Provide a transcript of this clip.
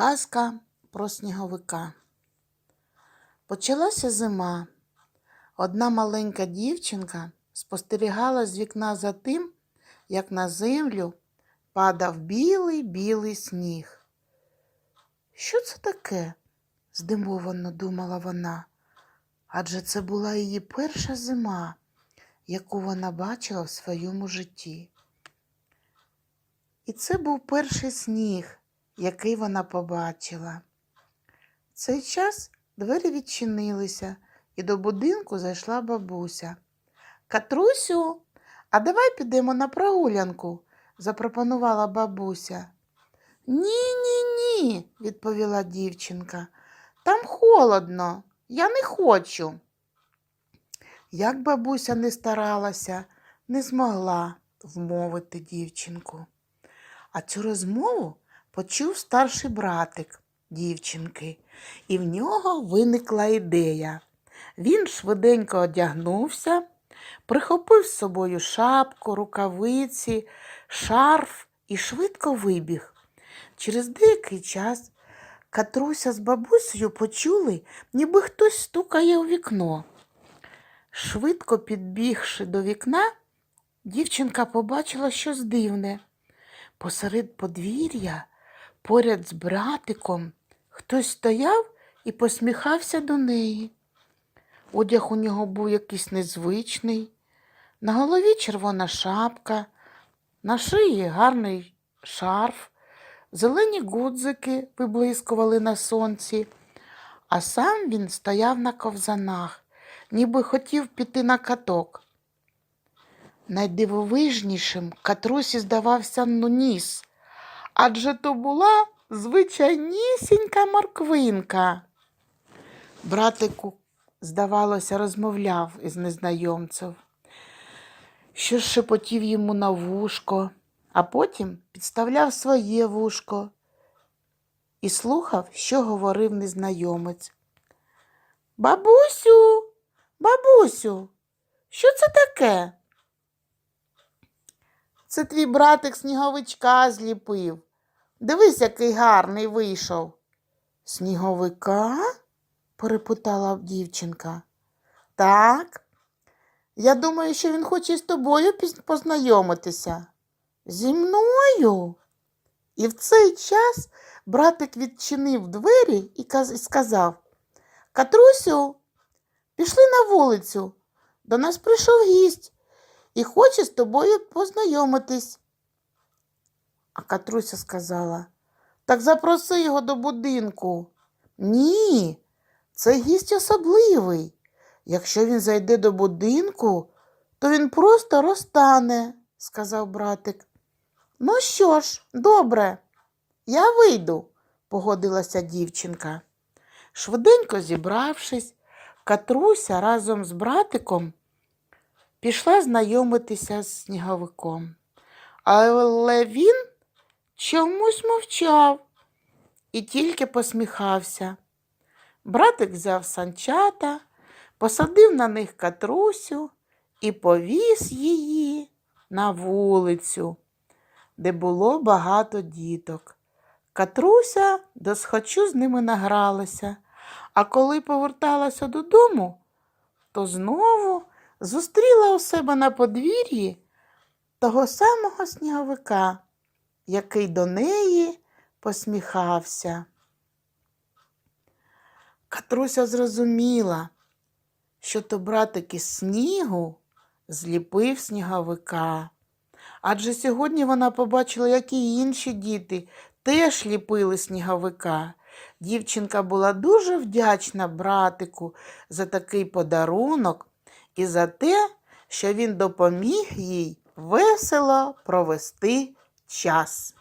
Казка про сніговика. Почалася зима. Одна маленька дівчинка спостерігала з вікна за тим, як на землю падав білий білий сніг. Що це таке? здивовано думала вона. Адже це була її перша зима, яку вона бачила в своєму житті. І це був перший сніг, який вона побачила. В цей час двері відчинилися, і до будинку зайшла бабуся. Катрусю, а давай підемо на прогулянку, запропонувала бабуся. Ні, ні, ні, відповіла дівчинка. Там холодно, я не хочу. Як бабуся не старалася, не змогла вмовити дівчинку. А цю розмову почув старший братик дівчинки, і в нього виникла ідея. Він швиденько одягнувся, прихопив з собою шапку, рукавиці, шарф і швидко вибіг. Через деякий час Катруся з бабусею почули, ніби хтось стукає у вікно. Швидко підбігши до вікна, дівчинка побачила щось дивне. Посеред подвір'я, поряд з братиком, хтось стояв і посміхався до неї. Одяг у нього був якийсь незвичний, на голові червона шапка, на шиї гарний шарф, зелені гудзики виблискували на сонці, а сам він стояв на ковзанах, ніби хотів піти на каток. Найдивовижнішим катрусі здавався ну, ніс, адже то була звичайнісінька морквинка. Братику, здавалося, розмовляв із незнайомцем, що шепотів йому на вушко, а потім підставляв своє вушко і слухав, що говорив незнайомець. Бабусю, бабусю, що це таке? Це твій братик сніговичка зліпив. Дивись, який гарний вийшов. Сніговика? перепитала дівчинка. Так. Я думаю, що він хоче з тобою познайомитися. Зі мною? І в цей час братик відчинив двері і сказав Катрусю, пішли на вулицю. До нас прийшов гість і хоче з тобою познайомитись. Катруся сказала, так запроси його до будинку. Ні, це гість особливий. Якщо він зайде до будинку, то він просто розтане, сказав братик. Ну що ж, добре, я вийду, погодилася дівчинка. Швиденько зібравшись, Катруся разом з братиком пішла знайомитися з сніговиком. Але він чомусь мовчав і тільки посміхався. Братик взяв санчата, посадив на них катрусю і повіз її на вулицю, де було багато діток. Катруся досхочу з ними награлася, а коли поверталася додому, то знову зустріла у себе на подвір'ї того самого сніговика, який до неї посміхався. Катруся зрозуміла, що то братик із снігу зліпив сніговика. Адже сьогодні вона побачила, як і інші діти теж ліпили сніговика. Дівчинка була дуже вдячна братику за такий подарунок і за те, що він допоміг їй весело провести час.